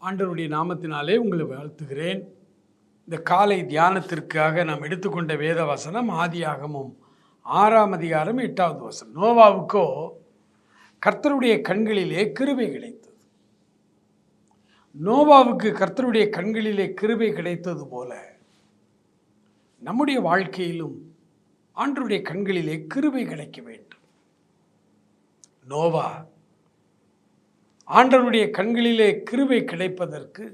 ஆண்டவருடைய நாமத்தினாலே உங்களை வாழ்த்துகிறேன். இந்த காலை தியானத்திற்காக நாம் எடுத்துக்கொண்ட வேத வசனம் ஆதியாகமும் ஆறாம் அதிகாரம் எட்டாவது வசனம். நோவாவுக்கோ கர்த்தருடைய கண்களிலே கிருபை கிடைத்தது. நோவாவுக்கு கர்த்தருடைய கண்களிலே கிருபை கிடைத்தது போல நம்முடைய வாழ்க்கையிலும் ஆண்டருடைய கண்களிலே கிருபை கிடைக்க வேண்டும். நோவா ஆண்டவருடைய கண்களிலே கிருவை கிடைப்பதற்கு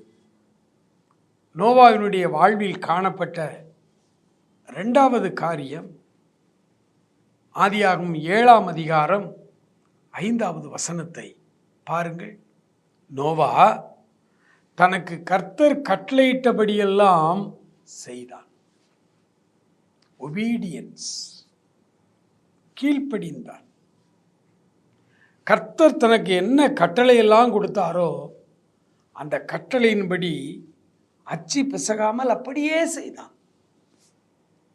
நோவாவினுடைய வாழ்வில் காணப்பட்ட ரெண்டாவது காரியம் ஆதியாகும் ஏழாம் அதிகாரம் ஐந்தாவது வசனத்தை பாருங்கள். நோவா தனக்கு கர்த்தர் கட்டளையிட்டபடியெல்லாம் செய்தான். ஒபீடியன்ஸ் கீழ்ப்படிந்தான். கர்த்தர் தனக்கு என்ன கட்டளையெல்லாம் கொடுத்தாரோ அந்த கட்டளையின்படி அச்சு பிசகாமல் அப்படியே செய்தான்.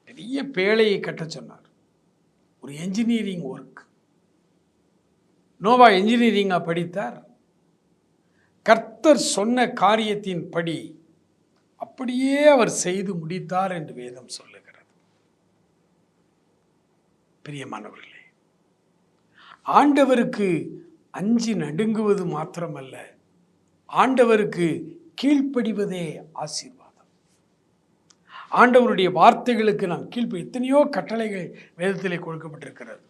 பெரிய பேழையை கட்டச் சொன்னார். ஒரு என்ஜினியரிங் ஒர்க் நோவா என்ஜினியரிங்காக படித்தார். கர்த்தர் சொன்ன காரியத்தின் படி அப்படியே அவர் செய்து முடித்தார் என்று வேதம் சொல்லுகிறது. பிரியமானவர்களே ஆண்டவருக்கு அஞ்சு நடுங்குவது மாத்திரமல்ல. ஆண்டவருக்கு கீழ்ப்படிவதே ஆசீர்வாதம். ஆண்டவருடைய வார்த்தைகளுக்கு நாம் கீழ்ப்ப எத்தனையோ கட்டளைகள் வேதத்திலே கொடுக்கப்பட்டிருக்கிறது.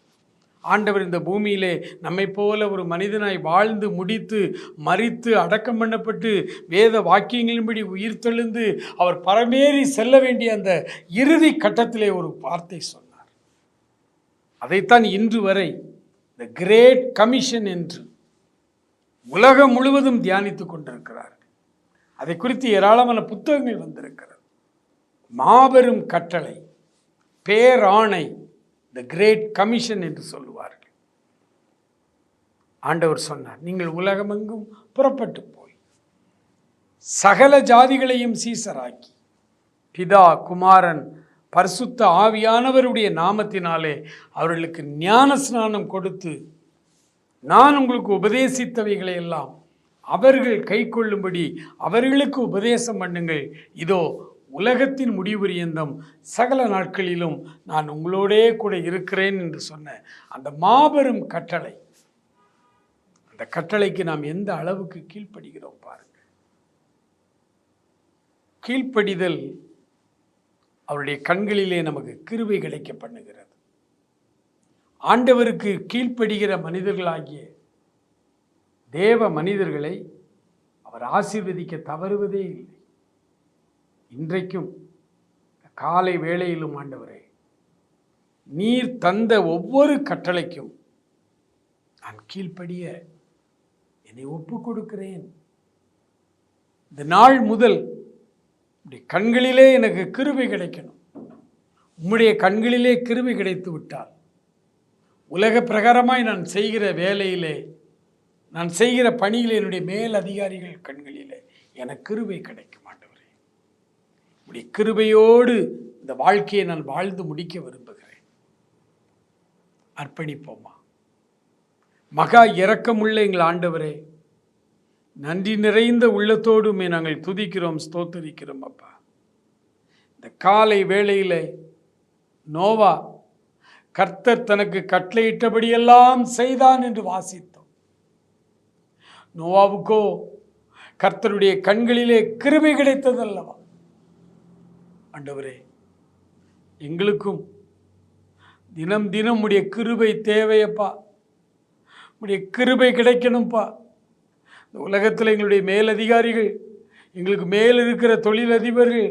ஆண்டவர் இந்த பூமியிலே நம்மை போல ஒரு மனிதனாய் வாழ்ந்து முடித்து மறித்து அடக்கம் பண்ணப்பட்டு வேத வாக்கியங்களின்படி உயிர் தெழுந்து அவர் பரமேறி செல்ல வேண்டிய அந்த இறுதி கட்டத்திலே ஒரு வார்த்தை சொன்னார். அதைத்தான் இன்று வரை த கிரேட் கமிஷன் என்று உலகம் முழுவதும் தியானித்துக் கொண்டிருக்கிறார்கள் அதை குறித்து ஏராளமான புத்தகங்கள் வந்திருக்கிறது. மாபெரும் கட்டளை பேராணை த கிரேட் கமிஷன் என்று சொல்லுவார்கள். ஆண்டவர் சொன்னார் நீங்கள் உலகமெங்கும் புறப்பட்டு போய் சகல ஜாதிகளையும் சீசராக்கி பிதா குமாரன் பரிசுத்த ஆவியானவருடைய நாமத்தினாலே அவர்களுக்கு ஞான ஸ்நானம் கொடுத்து நான் உங்களுக்கு உபதேசித்தவைகளை எல்லாம் அவர்கள் கை கொள்ளும்படி அவர்களுக்கு உபதேசம் பண்ணுங்கள். இதோ உலகத்தின் முடிவுரியந்தம் சகல நாட்களிலும் நான் உங்களோடே கூட இருக்கிறேன் என்று சொன்ன அந்த மாபெரும் கட்டளை. அந்த கட்டளைக்கு நாம் எந்த அளவுக்கு கீழ்ப்படுகிறோம் பாருங்கள். கீழ்ப்படிதல் அவருடைய கண்களிலே நமக்கு கிருவை கிடைக்க பண்ணுகிறது ஆண்டவருக்கு கீழ்ப்படுகிற மனிதர்களாகிய தேவ மனிதர்களை அவர் ஆசீர்வதிக்க தவறுவதே இல்லை. இன்றைக்கும் காலை வேளையிலும் ஆண்டவரே நீர் தந்த ஒவ்வொரு கட்டளைக்கும் நான் கீழ்ப்படிய என்னை ஒப்பு கொடுக்கிறேன் இந்த நாள் முதல் இப்படி கண்களிலே எனக்கு கிருபை கிடைக்கணும். உம்முடைய கண்களிலே கிருபை கிடைத்து விட்டால் உலக பிரகாரமாய் நான் செய்கிற வேலையிலே நான் செய்கிற பணியில் என்னுடைய மேல் அதிகாரிகள் கண்களிலே எனக்கு கிருபை கிடைக்கும் மாட்டவரே இப்படி கிருபையோடு இந்த வாழ்க்கையை நான் வாழ்ந்து முடிக்க விரும்புகிறேன். அர்ப்பணிப்போமா? மகா இரக்கமுள்ள எங்கள் ஆண்டவரே நன்றி நிறைந்த உள்ளத்தோடுமே நாங்கள் துதிக்கிறோம் ஸ்தோத்தரிக்கிறோம் அப்பா. இந்த காலை வேளையில் நோவா கர்த்தர் தனக்கு கட்டளையிட்டபடியெல்லாம் செய்தான் என்று வாசித்தோம். நோவாவுக்கோ கர்த்தருடைய கண்களிலே கிருமை கிடைத்ததல்லவா? ஆண்டவரே எங்களுக்கும் தினம் தினம் உடைய கிருபை தேவையப்பா. உடைய கிருபை கிடைக்கணும்ப்பா உலகத்தில் எங்களுடைய மேலதிகாரிகள் எங்களுக்கு மேல் இருக்கிற தொழிலதிபர்கள்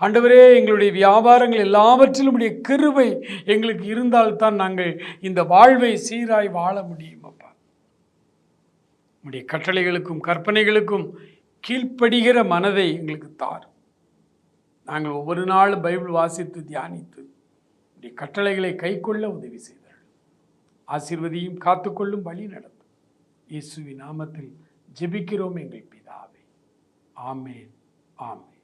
ஆண்டவரே எங்களுடைய வியாபாரங்கள் எல்லாவற்றிலும் உடைய கிருபை எங்களுக்கு இருந்தால்தான் நாங்கள் இந்த வாழ்வை சீராய் வாழ முடியும் அப்பா. உடைய கட்டளைகளுக்கும் கற்பனைகளுக்கும் கீழ்ப்படுகிற மனதை எங்களுக்கு தார் நாங்கள் ஒவ்வொரு நாளும் பைபிள் வாசித்து தியானித்து உடைய கட்டளைகளை கைக்கொள்ள உதவி செய்தார்கள். ஆசீர்வதியும் காத்துக்கொள்ளும் வழி நடத்தும். இயேசுவின் நாமத்தில் ஜெபிக்கிறோம் எங்கள் பிதாவே. ஆமேன் ஆமேன்.